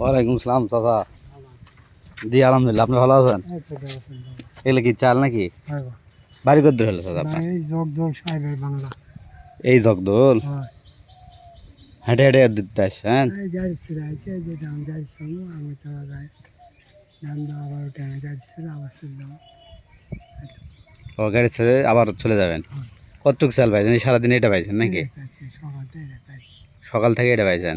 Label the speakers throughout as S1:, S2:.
S1: ওয়ালাইকুম সালাম চাচা। জি আলহামদুলিল্লাহ আপনি ভালো আছেন? এগুলো কি চাল নাকি? বাড়ি কত দূর হলো চাচা আপনার?
S2: এই
S1: জগদল হেঁটে হেঁটে দিতে আসছেন? ও গাড়ি ছেড়ে আবার চলে যাবেন?
S2: হুম।
S1: কতটুক চাল পাইছেন? সারাদিন এটা পাইছেন নাকি?
S2: সকাল থেকে
S1: এটা পাইছেন?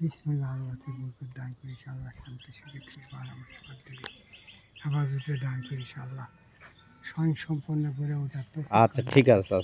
S2: বিসমিল্লাহ আল্লাহ বলতে দান করি আল্লাহ শান্তি সুখে নমস্কার দেবে দান করি আল্লাহ স্বয়ং সম্পন্ন করে ওটা
S1: আচ্ছা ঠিক আছে